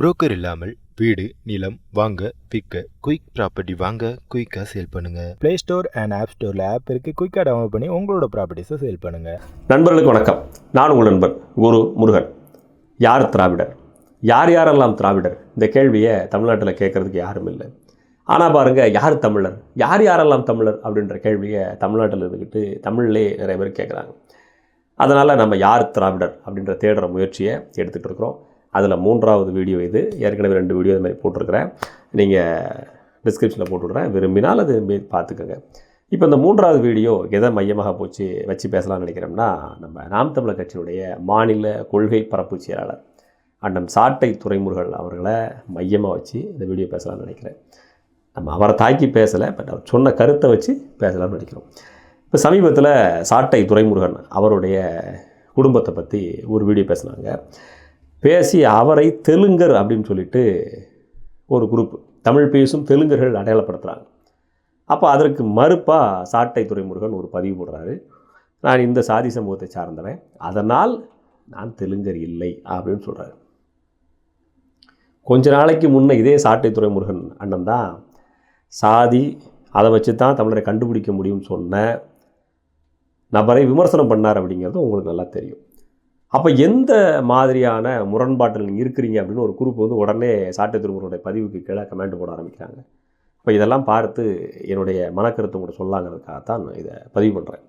Broker இல்லாமல் வீடு நிலம் வாங்க விற்க குயிக் ப்ராப்பர்ட்டி வாங்க குயிக்காக சேல் பண்ணுங்க. ப்ளே ஸ்டோர் அண்ட் ஆப் ஸ்டோரில் ஆப் இருக்குது குயிக்காக டவுன்லோட் பண்ணி உங்களோட ப்ராப்பர்ட்டிஸை சேல் பண்ணுங்க. நண்பர்களுக்கு வணக்கம். நான் உங்கள் நண்பன் குரு முருகன். யார் திராவிடர்? யார் யாரெல்லாம் திராவிடர்? இந்த கேள்வியை தமிழ்நாட்டில் கேட்குறதுக்கு யாரும் இல்லை. ஆனால் பாருங்கள் யார் தமிழர்? யார் யாரெல்லாம் தமிழர் அப்படின்ற கேள்வியை தமிழ்நாட்டில் இருந்துக்கிட்டு தமிழ்லே நிறைய பேர் கேட்குறாங்க. அதனால் நம்ம யார் திராவிடர் அப்படின்ற தேடுற முயற்சியை எடுத்துகிட்டு இருக்கிறோம். அதில் மூன்றாவது வீடியோ இது. ஏற்கனவே ரெண்டு வீடியோ இது மாதிரி போட்டிருக்கிறேன். நீங்கள் டிஸ்கிரிப்ஷனில் போட்டுவிட்றேன் விரும்பினால் அது விரும்பி பார்த்துக்கோங்க. இப்போ இந்த மூன்றாவது வீடியோ எதை மையமாக போச்சு வச்சு பேசலாம்னு நினைக்கிறோம்னா நம்ம நாம் தமிழர் கட்சியினுடைய மாநில கொள்கை பரப்பு செயலாளர் அண்ணன் சாட்டை துறைமுருகன் அவர்களை மையமாக வச்சு இந்த வீடியோ பேசலாம்னு நினைக்கிறேன். நம்ம அவரை தாக்கி பேசலை பட் அவர் சொன்ன கருத்தை வச்சு பேசலாம்னு நினைக்கிறோம். இப்போ சமீபத்தில் சாட்டை துறைமுருகன் அவருடைய குடும்பத்தை பற்றி ஒரு வீடியோ பேசினாங்க. பேசி அவரை தெலுங்கர் அப்படின்னு சொல்லிட்டு ஒரு குரூப். தமிழ் பேசும் தெலுங்கர்கள் அடையாளப்படுத்துகிறாங்க அப்போ அதற்கு மறுப்பாக சாட்டை துறைமுருகன் ஒரு பதிவு போடுறாரு. நான் இந்த சாதி சமூகத்தை சார்ந்தவன். அதனால் நான் தெலுங்கர் இல்லை அப்படின்னு சொல்கிறாரு கொஞ்ச நாளைக்கு முன்னே இதே சாட்டை துறைமுருகன் அண்ணன் தான் சாதி அதை வச்சு தான் தமிழரை கண்டுபிடிக்க முடியும்னு சொன்ன நபரை விமர்சனம் பண்ணார் அப்படிங்கிறது உங்களுக்கு நல்லா தெரியும். அப்போ எந்த மாதிரியான முரண்பாட்டில் நீங்கள் இருக்கிறீங்க அப்படின்னு ஒரு குரூப் வந்து உடனே சாட்டை திருமுருடைய பதிவுக்கு கீழே கமெண்ட் போட ஆரம்பிக்கிறாங்க. இப்போ இதெல்லாம் பார்த்து என்னுடைய மனக்கருத்து கூட சொல்லாங்கிறதுக்காகத்தான் நான் இதை பதிவு பண்ணுறேன்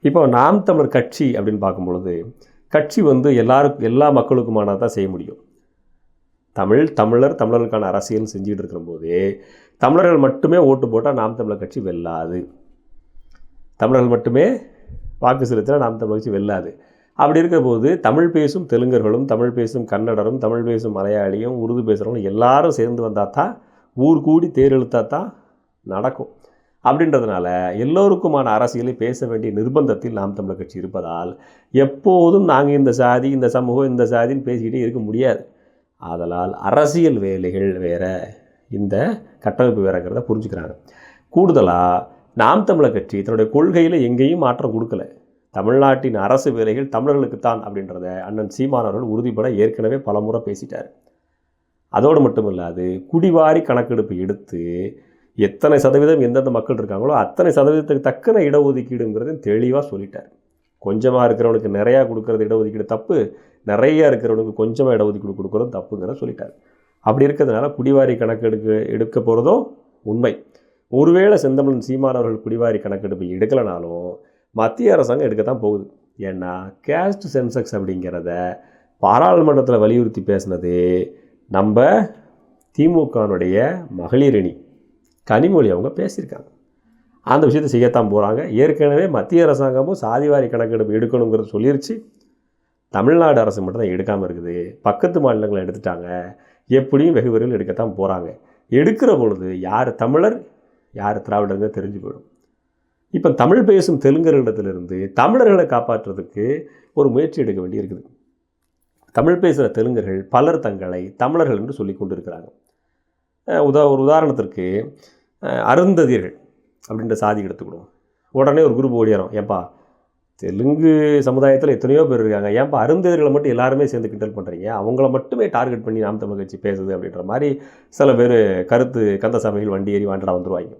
இப்போ நாம் தமிழர் கட்சி அப்படின்னு பார்க்கும்பொழுது கட்சி வந்து எல்லாருக்கும் எல்லா மக்களுக்குமானதான் தான் செய்ய முடியும். தமிழ் தமிழர் தமிழர்களுக்கான அரசியல் செஞ்சுக்கிட்டு இருக்கிறபோது தமிழர்கள் மட்டுமே ஓட்டு போட்டால் நாம் தமிழர் கட்சி வெல்லாது. தமிழர்கள் மட்டுமே வாக்கு செலுத்தினா நாம் தமிழர் கட்சி வெல்லாது. அப்படி இருக்க போது தமிழ் பேசும் தெலுங்கர்களும் தமிழ் பேசும் கன்னடரும் தமிழ் பேசும் மலையாளியும் உருது பேசுகிறவங்களும் எல்லாரும் சேர்ந்து வந்தால் தான் ஊர் கூடி தேரெழுத்தா தான் நடக்கும். அப்படின்றதுனால எல்லோருக்குமான அரசியலை பேச வேண்டிய நிர்பந்தத்தில் நாம் தமிழர் கட்சி இருப்பதால் எப்போதும் நாங்கள் இந்த சாதி இந்த சமூகம் இந்த சாதின்னு பேசிக்கிட்டே இருக்க முடியாது. ஆதலால் அரசியல் வேலைகள் வேற இந்த கட்டமைப்பு வேறங்கிறத புரிஞ்சுக்கிறாங்க. கூடுதலாக நாம் தமிழர் கட்சி தன்னுடைய கொள்கையில் எங்கேயும் மாற்றம் கொடுக்கல. தமிழ்நாட்டின் அரசு வேலைகள் தமிழர்களுக்குத்தான் அப்படின்றத அண்ணன் சீமானவர்கள் உறுதிப்பட ஏற்கனவே பலமுறை பேசிட்டார். அதோடு மட்டும் இல்லாது குடிவாரி கணக்கெடுப்பு எடுத்து எத்தனை சதவீதம் எந்தெந்த மக்கள் இருக்காங்களோ அத்தனை சதவீதத்துக்கு தக்கன இடஒதுக்கீடுங்கிறது தெளிவாக சொல்லிட்டார். கொஞ்சமாக இருக்கிறவனுக்கு நிறையா கொடுக்குறது இடஒதுக்கீடு தப்பு நிறைய இருக்கிறவனுக்கு கொஞ்சமாக இடஒதுக்கீடு கொடுக்குறது தப்புங்கிறத சொல்லிட்டார். அப்படி இருக்கிறதுனால குடிவாரி கணக்கெடுக்க எடுக்க போகிறதும் உண்மை. ஒருவேளை செந்தமிழன் சீமானவர்கள் குடிவாரி கணக்கெடுப்பு எடுக்கலைனாலும் மத்திய அரசாங்கம் எடுக்கத்தான் போகுது. ஏன்னா கேஸ்ட் சென்செக்ஸ் அப்படிங்கிறத பாராளுமன்றத்தில் வலியுறுத்தி பேசினது நம்ம திமுகனுடைய மகளிரணி கனிமொழி அவங்க பேசியிருக்காங்க. அந்த விஷயத்தை செய்யத்தான் போகிறாங்க ஏற்கனவே மத்திய அரசாங்கமும் சாதிவாரி கணக்கெடுப்பு எடுக்கணுங்கிறத சொல்லிருச்சு. தமிழ்நாடு அரசு மட்டும் தான் எடுக்காமல் இருக்குது. பக்கத்து மாநிலங்களை எடுத்துட்டாங்க. எப்படியும் வெகு விரைவில் எடுக்கத்தான் போகிறாங்க எடுக்கிற பொழுது யார் தமிழர் யார் திராவிடங்க தெரிஞ்சு போயிடும். இப்போ தமிழ் பேசும் தெலுங்கர்களிடத்திலிருந்து தமிழர்களை காப்பாற்றுறதுக்கு ஒரு முயற்சி எடுக்க வேண்டி இருக்குது தமிழ் பேசுகிற தெலுங்கர்கள் பலர் தங்களை தமிழர்கள் என்று சொல்லி கொண்டு இருக்கிறாங்க உதா ஒரு உதாரணத்திற்கு அருந்ததியர்கள் அப்படின்ற சாதி எடுத்துக்கிடுவோம். உடனே ஒரு குரூப் ஓடியாரோம். ஏன்பா தெலுங்கு சமுதாயத்தில் எத்தனையோ பேர் இருக்காங்க. ஏன்பா அருந்ததியர்களை மட்டும் எல்லாருமே சேர்ந்து கிண்டல் பண்ணுறீங்க அவங்கள மட்டுமே டார்கெட் பண்ணி நாம் தமிழ் கட்சி பேசுது அப்படின்ற மாதிரி சில பேர் கருத்து கந்தசாமிகள் வண்டி ஏறி வாண்டடா வந்துடுவாங்க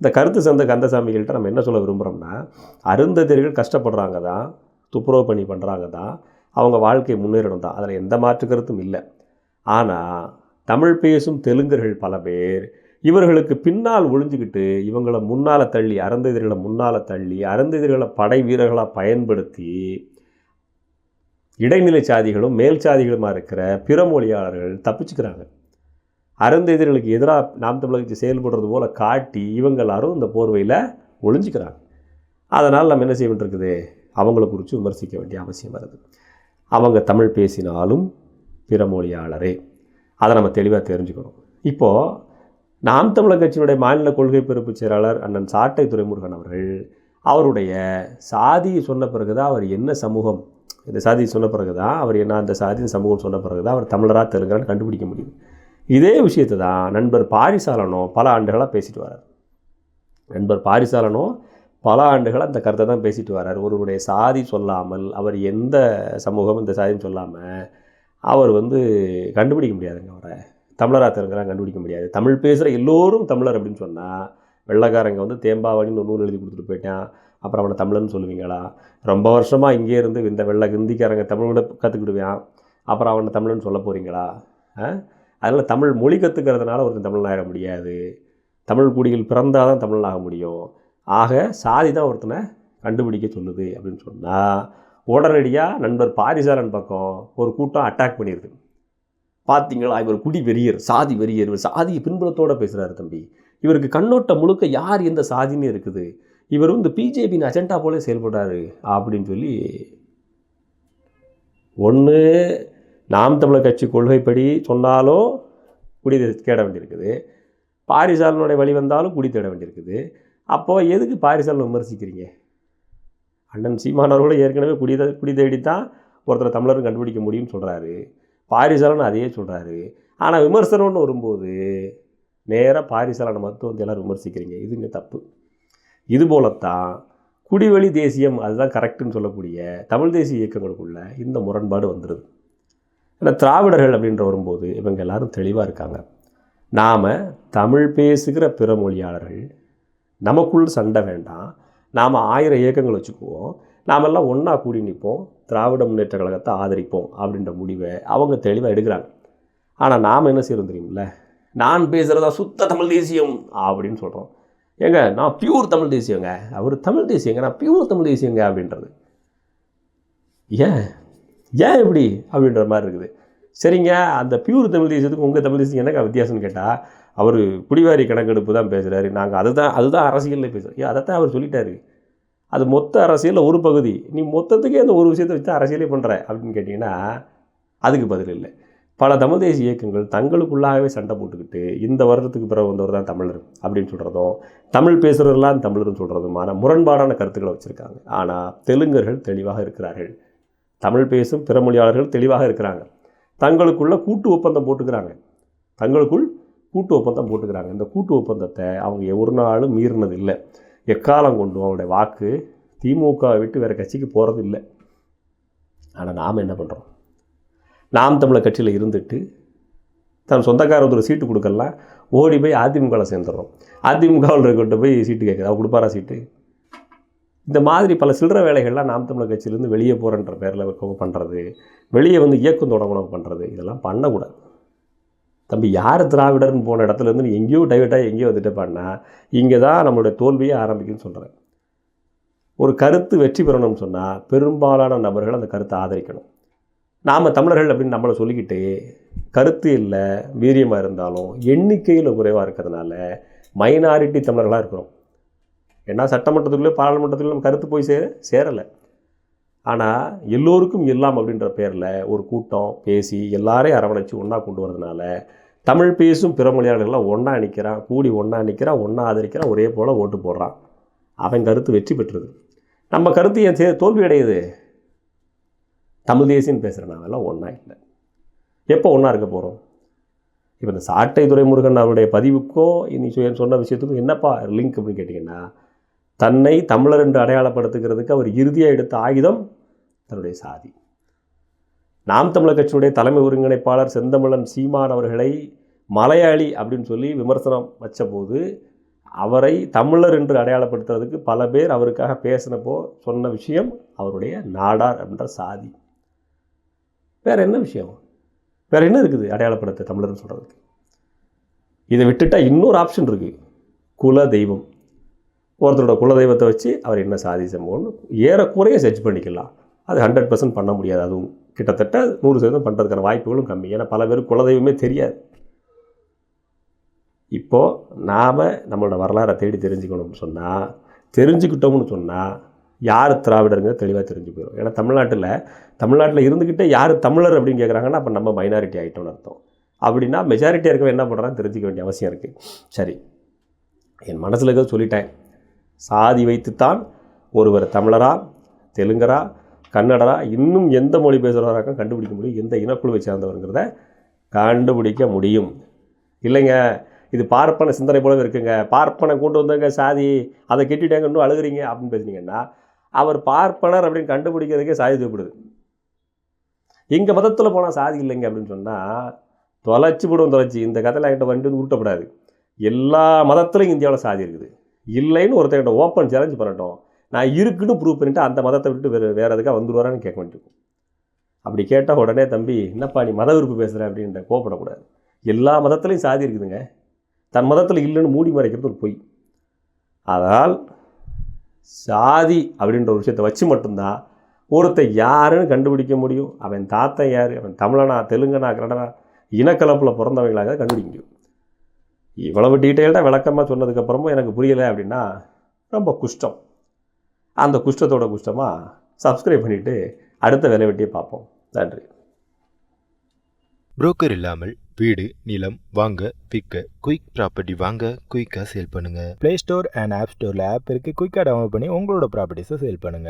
இந்த கருத்து சேர்ந்த கந்தசாமிகள்கிட்ட நம்ம என்ன சொல்ல விரும்புகிறோம்னா அருந்ததிர்கள் கஷ்டப்படுறாங்க தான் துப்புரவு பணி பண்ணுறாங்க தான் அவங்க வாழ்க்கை முன்னேறணும் தான் அதில் எந்த மாற்று கருத்தும் இல்லை. ஆனால் தமிழ் பேசும் தெலுங்கர்கள் பல பேர் இவர்களுக்கு பின்னால் ஒழிஞ்சுக்கிட்டு இவங்களை முன்னால் தள்ளி அருந்ததிர்களை முன்னால் தள்ளி அருந்ததிர்களை படை வீரர்களாக பயன்படுத்தி இடைநிலை சாதிகளும் மேல் சாதிகளுமா இருக்கிற பிற மொழியாளர்கள் தப்பிச்சுக்கிறாங்க. அருந்தெதிர்களுக்கு எதிராக நாம் தமிழகத்தை செயல்படுறது போல் காட்டி இவங்க எல்லாரும் இந்த போர்வையில் ஒழிஞ்சிக்கிறாங்க அதனால் நம்ம என்ன செய்ய வேண்டியிருக்குது அவங்கள குறித்து விமர்சிக்க வேண்டிய அவசியம் வருது. அவங்க தமிழ் பேசினாலும் பிற மொழியாளரே. அதை நம்ம தெளிவாக தெரிஞ்சுக்கணும். இப்போது நாம் தமிழர் கட்சியினுடைய மாநில கொள்கை பிறப்பு செயலாளர் அண்ணன் சாட்டை துறைமுருகன் அவர்கள் அவருடைய சாதியை சொன்ன பிறகு தான் அவர் என்ன சமூகம்? இந்த சாதியை சொன்ன பிறகு தான் அவர் என்ன அந்த சாதி சமூகம் சொன்ன பிறகு தான் அவர் தமிழராக தெலுங்கரான்னு கண்டுபிடிக்க முடியுது. இதே விஷயத்தை தான் நண்பர் பாரிசாலனோ பல ஆண்டுகளாக பேசிட்டு வரார். நண்பர் பாரிசாலனோ பல ஆண்டுகளாக அந்த கருத்தை தான் பேசிட்டு வரார். ஒருவருடைய சாதி சொல்லாமல் அவர் எந்த சமூகம் இந்த சாதின்னு சொல்லாமல் அவர் வந்து கண்டுபிடிக்க முடியாதுங்க அவரை. தமிழராக தெரிஞ்சாலும் கண்டுபிடிக்க முடியாது. தமிழ் பேசுகிற எல்லோரும் தமிழர் அப்படின்னு சொன்னால் வெள்ளைக்காரங்க வந்து தேம்பாவணின்னு ஒரு நூல் எழுதி கொடுத்துட்டு போயிட்டான். அப்புறம் அவனை தமிழன்னு சொல்லுவீங்களா? ரொம்ப வருஷமாக இங்கே இருந்து இந்த வெள்ளை ஹிந்திக்காரங்க தமிழ் கூட கற்றுக்கிடுவான் அப்புறம் அவனை தமிழன்னு சொல்ல போகிறீங்களா அதனால் தமிழ் மொழி கற்றுக்கிறதுனால ஒருத்தன் தமிழன் ஆகிட முடியாது. தமிழ் குடியில் பிறந்தால் தான் தமிழன் ஆக முடியும். ஆக சாதி தான் ஒருத்தனை கண்டுபிடிக்க சொல்லுது அப்படின்னு சொன்னால் உடனடியாக நண்பர் பாரிசாரன் பக்கம் ஒரு கூட்டம் அட்டாக் பண்ணிடுது பார்த்தீங்களா இவர் குடி வெறியர் சாதி வெறியர் இவர் சாதி பின்புலத்தோடு பேசுகிறாரு தம்பி. இவருக்கு கண்ணோட்டம் முழுக்க யார் எந்த சாதின்னு இருக்குது? இவர் வந்து பிஜேபியின் அஜெண்டா போல செயல்படுறாரு அப்படின்னு சொல்லி ஒன்று நாம் தமிழர் கட்சி கொள்கைப்படி சொன்னாலும் குடி தேட வேண்டியிருக்குது. பாரிசாலனுடைய வழி வந்தாலும் குடி தேட வேண்டியிருக்குது. அப்போது எதுக்கு பாரிசாலனை விமர்சிக்கிறீங்க? அண்ணன் சீமானவர்களோட ஏற்கனவே குடி குடி தேடி தான் ஒருத்தரை தமிழரும் கண்டுபிடிக்க முடியும்னு சொல்கிறாரு பாரிசாலன் அதையே சொல்கிறாரு ஆனால் விமர்சனம்னு வரும்போது நேராக பாரிசாலனை மட்டும் வந்து எல்லோரும் விமர்சிக்கிறீங்க. இதுங்க தப்பு. இது போலத்தான் குடிவெளி தேசியம் அதுதான் கரெக்டுன்னு சொல்லக்கூடிய தமிழ் தேசிய இயக்கங்களுக்குள்ள இந்த முரண்பாடு வந்துடுது ஏன்னா திராவிடர்கள் அப்படின்ற வரும்போது இவங்க எல்லாரும் தெளிவாக இருக்காங்க. நாம் தமிழ் பேசுகிற பிற மொழியாளர்கள் நமக்குள் சண்டை வேண்டாம். நாம் ஆயிரம் இயக்கங்கள் வச்சுக்குவோம். நாமெல்லாம் ஒன்றா கூடி நிற்போம் திராவிட முன்னேற்ற கழகத்தை ஆதரிப்போம் அப்படின்ற முடிவை அவங்க தெளிவாக எடுக்கிறாங்க. ஆனால் நாம் என்ன செய்கிறோம் தெரியுமில்ல? நான் பேசுகிறதா சுத்த தமிழ் தேசியம் அப்படின்னு சொல்கிறோம் ஏங்க நான் பியூர் தமிழ் தேசியங்க. அவர் தமிழ் தேசியங்க நான் பியூர் தமிழ் தேசியங்க அப்படின்றது. ஏன்? ஏன் இப்படி அப்படின்ற மாதிரி இருக்குது. சரிங்க அந்த பியூர் தமிழ் தேசியத்துக்கு உங்கள் தமிழ் தேசியம் என்னங்க வித்தியாசம்னு கேட்டால் அவர் குடிவாரி கணக்கெடுப்பு தான் பேசுகிறாரு நாங்கள் அதுதான் அதுதான் அரசியலில் பேசுகிறோம் ஏன் அதைத்தான் அவர் சொல்லிட்டாரு. அது மொத்த அரசியலில் ஒரு பகுதி. நீ மொத்தத்துக்கே அந்த ஒரு விஷயத்தை வச்சு அரசியலே பண்ணுற அப்படின்னு கேட்டிங்கன்னா அதுக்கு பதில் இல்லை. பல தமிழ் தேசிய இயக்கங்கள் தங்களுக்குள்ளாகவே சண்டை போட்டுக்கிட்டு இந்த வருடத்துக்கு பிறகு வந்தவர் தான் தமிழர் அப்படின்னு சொல்கிறதும் தமிழ் பேசுகிறவர்களாம் தமிழர்னு சொல்கிறதுமான முரண்பாடான கருத்துக்களை வச்சுருக்காங்க. ஆனால் தெலுங்கர்கள் தெளிவாக இருக்கிறார்கள். தமிழ் பேசும் பிற மொழியாளர்கள் தெளிவாக இருக்கிறாங்க. தங்களுக்குள்ள கூட்டு ஒப்பந்தம் போட்டுக்கிறாங்க. தங்களுக்குள் கூட்டு ஒப்பந்தம் போட்டுக்கிறாங்க. இந்த கூட்டு ஒப்பந்தத்தை அவங்க ஒரு நாளும் மீறினது இல்லை எக்காலம் கொண்டும் அவருடைய வாக்கு திமுகவை விட்டு வேறு கட்சிக்கு போகிறது இல்லை ஆனால் நாம் என்ன பண்ணுறோம் நாம் தமிழர் கட்சியில் இருந்துட்டு தன் சொந்தக்காரர் ஒரு சீட்டு கொடுக்கலாம் ஓடி போய் அதிமுகவில் சேர்ந்துடுறோம். அதிமுகவில் இருக்கிட்ட போய் சீட்டு கேட்குது. அவர் கொடுப்பாரா சீட்டு? இந்த மாதிரி பல சில்லற வேலைகள்லாம் நாம் தமிழர் கட்சியிலேருந்து வெளியே போகிறன்ற பேரில் பண்ணுறது வெளியே வந்து இயக்கம் தொடங்கணும் பண்ணுறது இதெல்லாம் பண்ணக்கூடாது. தம்பி யார் திராவிடர்னு போன இடத்துலேருந்து நீ எங்கேயோ டைவர்ட்டாக எங்கேயோ வந்துட்டு இங்கே தான் நம்மளுடைய தோல்வியே ஆரம்பிக்குன்னு சொல்கிறேன் ஒரு கருத்து வெற்றி பெறணும்னு சொன்னால் பெரும்பாலான நபர்கள் அந்த கருத்தை ஆதரிக்கணும். நாம் தமிழர்கள் அப்படின்னு நம்மளை சொல்லிக்கிட்டு கருத்து இல்லை வீரியமாக இருந்தாலும் எண்ணிக்கையில் குறைவாக இருக்கிறதுனால மைனாரிட்டி தமிழர்களாக இருக்கிறோம். ஏன்னா சட்டமன்றத்துக்குள்ளே பாராளுமன்றத்துக்குள்ளே நம்ம கருத்து போய் சேர சேரலை. ஆனால் எல்லோருக்கும் எல்லாம் அப்படின்ற பேரில் ஒரு கூட்டம் பேசி எல்லாரையும் அரவணைச்சு ஒன்றா கொண்டு வரதுனால தமிழ் பேசும் பிற மொழியாளர்கள்லாம் ஒன்றா நிற்கிறான் கூடி ஒன்றா நிற்கிறான் ஒன்றா ஆதரிக்கிறான் ஒரே போல் ஓட்டு போடுறான். அவன் கருத்து வெற்றி பெற்றுது. நம்ம கருத்து ஏன் சே- தோல்வி அடையுது? தமிழ் தேசியன்னு பேசுகிற நாமெல்லாம் ஒன்றா இல்லை. எப்போ ஒன்றா இருக்க போகிறோம் இப்போ இந்த சாட்டை துறைமுருகன் அவருடைய பதிவுக்கும் இன்னைக்கு சொன்ன விஷயத்துக்கும் என்னப்பா லிங்க் அப்படின்னு கேட்டிங்கன்னா தன்னை தமிழர் என்று அடையாளப்படுத்துகிறதுக்கு அவர் இறுதியாக எடுத்த ஆயுதம் தன்னுடைய சாதி. நாம் தமிழர் கட்சியுடைய தலைமை ஒருங்கிணைப்பாளர் செந்தமிழன் சீமான் அவர்களை மலையாளி அப்படின்னு சொல்லி விமர்சனம் வச்சபோது அவரை தமிழர் என்று அடையாளப்படுத்துறதுக்கு பல பேர் அவருக்காக பேசினப்போ சொன்ன விஷயம் அவருடைய நாடார் என்ற சாதி. வேற என்ன விஷயம்? வேற என்ன இருக்குது அடையாளப்படுத்த தமிழர்னு சொல்கிறதுக்கு இதை விட்டுட்டா இன்னொரு ஆப்ஷன் இருக்குது குல தெய்வம். ஒருத்தரோட குலதெய்வத்தை வச்சு அவர் என்ன சாதி சம்பவம்னு ஏறக்குறைய சர்ச் பண்ணிக்கலாம். அது ஹண்ட்ரட் பர்சன்ட் பண்ண முடியாது. அதுவும் கிட்டத்தட்ட நூறு சதவீதம் பண்ணுறதுக்கான வாய்ப்புகளும் கம்மி. ஏன்னா பல பேருக்கு குலதெய்வமே தெரியாது. இப்போது நாம் நம்மளோட வரலாறை தேடி தெரிஞ்சுக்கணும்னு சொன்னால் தெரிஞ்சுக்கிட்டோம்னு சொன்னால் யார் திராவிடருங்க தெளிவாக தெரிஞ்சு போயிடும் ஏன்னா தமிழ்நாட்டில் தமிழ்நாட்டில் இருந்துக்கிட்டே யார் தமிழர் அப்படின்னு கேட்குறாங்கன்னா அப்போ நம்ம மைனாரிட்டி ஆகிட்டோம்னு அர்த்தம். அப்படின்னா மெஜாரிட்டியாக இருக்கவன் என்ன பண்ணுறான்னு தெரிஞ்சிக்க வேண்டிய அவசியம் இருக்குது சரி. என் மனசில் இருக்கிறத சொல்லிட்டேன். சாதி வைத்துத்தான் ஒருவர் தமிழரா தெலுங்கரா கன்னடரா இன்னும் எந்த மொழி பேசுகிறவராக கண்டுபிடிக்க முடியும் எந்த இனக்குழுவை சேர்ந்தவருங்கிறத கண்டுபிடிக்க முடியும். இல்லைங்க இது பார்ப்பன சிந்தனை போலவே இருக்குங்க. பார்ப்பனை கூட்டு வந்தவங்க சாதி அதை கெட்டிட்டாங்க இன்னும் அழுகுறீங்க அப்படின்னு பேசுனீங்கன்னா அவர் பார்ப்பனர் அப்படின்னு கண்டுபிடிக்கிறதுக்கே சாதி தேவைப்படுது எங்கள் மதத்தில் போனால் சாதி இல்லைங்க அப்படின்னு சொன்னால் தொலைச்சி விடும் தொலைச்சி. இந்த கதையில் என்கிட்ட வண்டி வந்து உருட்டப்படாது. எல்லா மதத்துலையும் இந்தியாவில் சாதி இருக்குது. இல்லைன்னு ஒருத்தர்கிட்ட ஓப்பன் சேலஞ்ச் பண்ணட்டும். நான் இருக்குன்னு ப்ரூவ் பண்ணிவிட்டு அந்த மதத்தை விட்டு வேறு வேறு எதுக்காக வந்துடுவாரான்னு கேட்க வேண்டியிருக்கும். அப்படி கேட்டால் உடனே தம்பி என்னப்பா நீ மத விருப்பு பேசுகிற அப்படின்ற கோப்படக்கூடாது எல்லா மதத்துலேயும் சாதி இருக்குதுங்க. தன் மதத்தில் இல்லைன்னு மூடி மறைக்கிறது ஒரு பொய். அதனால் சாதி அப்படின்ற ஒரு விஷயத்தை வச்சு மட்டும்தான் ஒருத்தன் யாருன்னு கண்டுபிடிக்க முடியும். அவன் தாத்தன் யார்? அவன் தமிழனா தெலுங்கனா கன்னடனா இனக்கலப்பில் பிறந்தவங்களாக கண்டுபிடிக்க முடியும். இவ்வளவு டீட்டெயில்டாக விளக்கமாக சொன்னதுக்கப்புறமும் எனக்கு புரியலை அப்படின்னா ரொம்ப குஷ்டம். அந்த குஷ்டத்தோட குஷ்டமாக சப்ஸ்கிரைப் பண்ணிவிட்டு அடுத்த வேலை வெட்டியை பார்ப்போம். நன்றி. புரோக்கர் இல்லாமல் வீடு நிலம் வாங்க விற்க குயிக் ப்ராப்பர்ட்டி வாங்க குயிக்காக சேல் பண்ணுங்க. ப்ளே ஸ்டோர் அண்ட் ஆப் ஸ்டோரில் ஆப் இருக்குது குயிக்காக டவுன்லோட் பண்ணி உங்களோட ப்ராப்பர்ட்டிஸை சேல் பண்ணுங்கள்